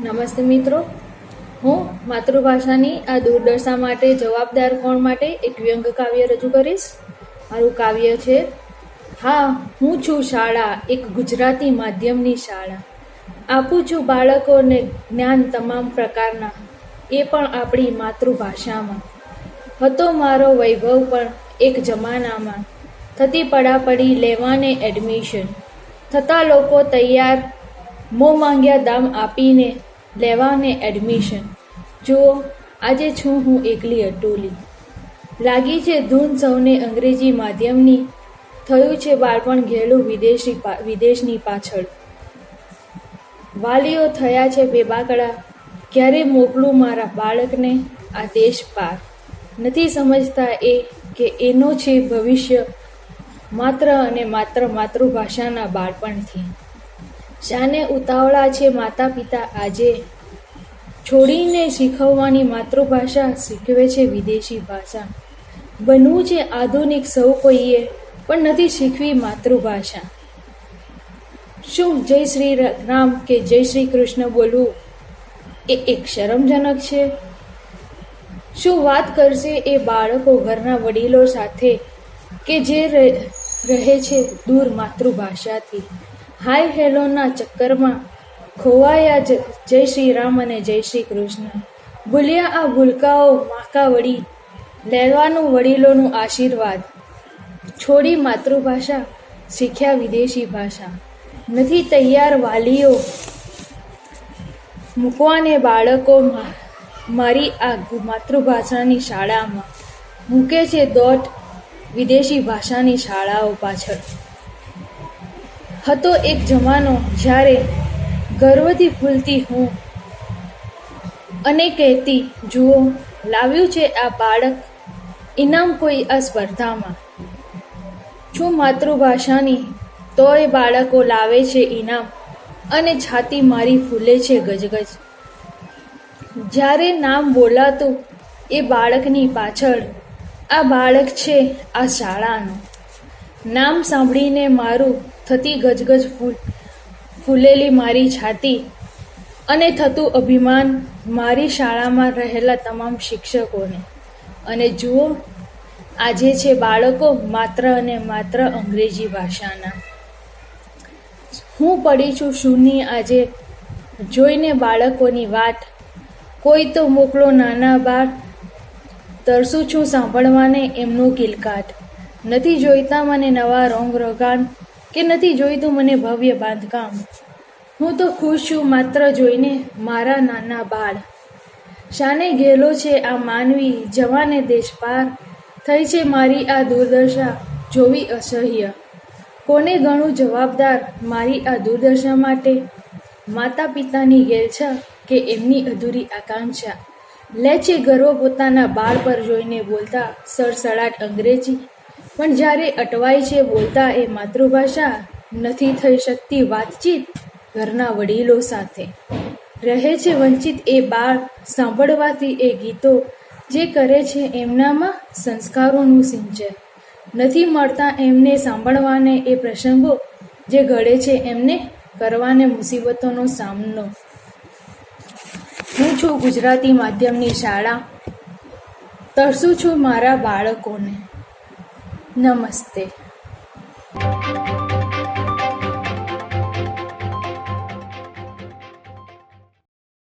નમસ્તે મિત્રો. હું માતૃભાષાની આ દુર્દશા માટે જવાબદાર કોણ માટે એક વ્યંગ કાવ્ય રજૂ કરીશ? મારું કાવ્ય છે, હા, હું છું શાળા, એક ગુજરાતી માધ્યમની શાળા. આપું છું બાળકોને જ્ઞાન તમામ પ્રકારના, એ પણ આપણી માતૃભાષામાં. હતો મારો વૈભવ પણ એક જમાનામાં. થતી પડાપડી લેવાને એડમિશન થતા લોકો તૈયાર મોં માંગ્યા દામ આપીને લેવાને એડમિશન જુઓ આજે છું હું એકલી અટોલી. લાગી છે ધૂન સૌને અંગ્રેજી માધ્યમની. થયું છે બાળપણ ઘેલું વિદેશી વિદેશની પાછળ. વાલીઓ થયા છે બેબાકડા. ક્યારે મોકલું મારા બાળકને? આ દેશ પાર. નથી સમજતા એ કે એનો છે ભવિષ્ય. માત્ર અને માત્ર માતૃભાષાના બાળપણથી. શાને ઉતાવળા છે માતા પિતા આજે. છોડીને શીખવવાની માતૃભાષા શીખવે છે વિદેશી ભાષા. બનવું છે આધુનિક સૌ કોઈએ, પણ નથી શીખવી માતૃભાષા. શું જય શ્રી રામ કે જય શ્રી કૃષ્ણ બોલવું એ એક શરમજનક છે? શું વાત કરશે એ બાળકો ઘરના વડીલો સાથે કે જે રહે છે દૂર માતૃભાષાથી? હાય હેલોના ચક્કરમાં ખોવાયા જય શ્રી રામ અને જય શ્રી કૃષ્ણ. ભૂલ્યા આ ભૂલકાઓ માકા વળી, લેવાનું વડીલોનું આશીર્વાદ. છોડી માતૃભાષા, શીખ્યા વિદેશી ભાષા. નથી તૈયાર વાલીઓ. મૂકવાને બાળકો મારી આ માતૃભાષાની શાળામાં. મૂકે છે દોટ વિદેશી ભાષાની શાળાઓ પાછળ. હતો એક જમાનો જ્યારે ગર્વથી ફૂલતી હું અને કહેતી, જુઓ, લાવ્યું છે આ બાળક ઇનામ કોઈ આ સ્પર્ધામાં. છું માતૃભાષાની, તોય બાળકો લાવે છે ઇનામ અને છાતી મારી ફૂલે છે ગજગજ. જ્યારે નામ બોલાતું એ બાળકની પાછળ, આ બાળક છે આ શાળાનું. નામ સાંભળીને મારું થતી ગજગજ ફૂલ, ફૂલેલી મારી છાતી અને થતું અભિમાન મારી શાળામાં રહેલા તમામ શિક્ષકોને. અને જુઓ, આજે છે બાળકો માત્ર અને માત્ર અંગ્રેજી ભાષાના. હું પડી છું શૂની આજે જોઈને બાળકોની વાત. કોઈ તો મોકલો નાના બાળ, તરસું છું સાંભળવાને એમનું કિલકાટ. નથી જોઈતા મને નવા રોંગ રોગાન કે નથી જોઈતું મને ભવ્ય બાંધકામ. હું તો ખુશ છું માત્ર જોઈને મારા નાના બાળ. શાને ગેલો છે આ માનવી, જવાને દેશ પાર. થઈ છે મારી આ દુર્દશા જોવી અસહ્ય. કોને ગણું જવાબદાર મારી આ દુર્દશા માટે? માતા પિતાની ગેલછા કે એમની અધૂરી આકાંક્ષા? લે છે ગર્વ પોતાના બાળ પર જોઈને બોલતા સરસડાટ અંગ્રેજી પણ જ્યારે અટવાય છે બોલતા એ માતૃભાષા નથી થઈ શકતી વાતચીત ઘરના વડીલો સાથે. રહે છે વંચિત એ બાળ, સાંભળવાથી એ ગીતો જે કરે છે એમનામાં સંસ્કારોનું સિંચન. નથી મળતા એમને સાંભળવાને એ પ્રસંગો જે ઘડે છે એમને કરવાને મુસીબતોનો સામનો. હું છું ગુજરાતી માધ્યમની શાળા. તરસું છું મારા બાળકોને. નમસ્તે.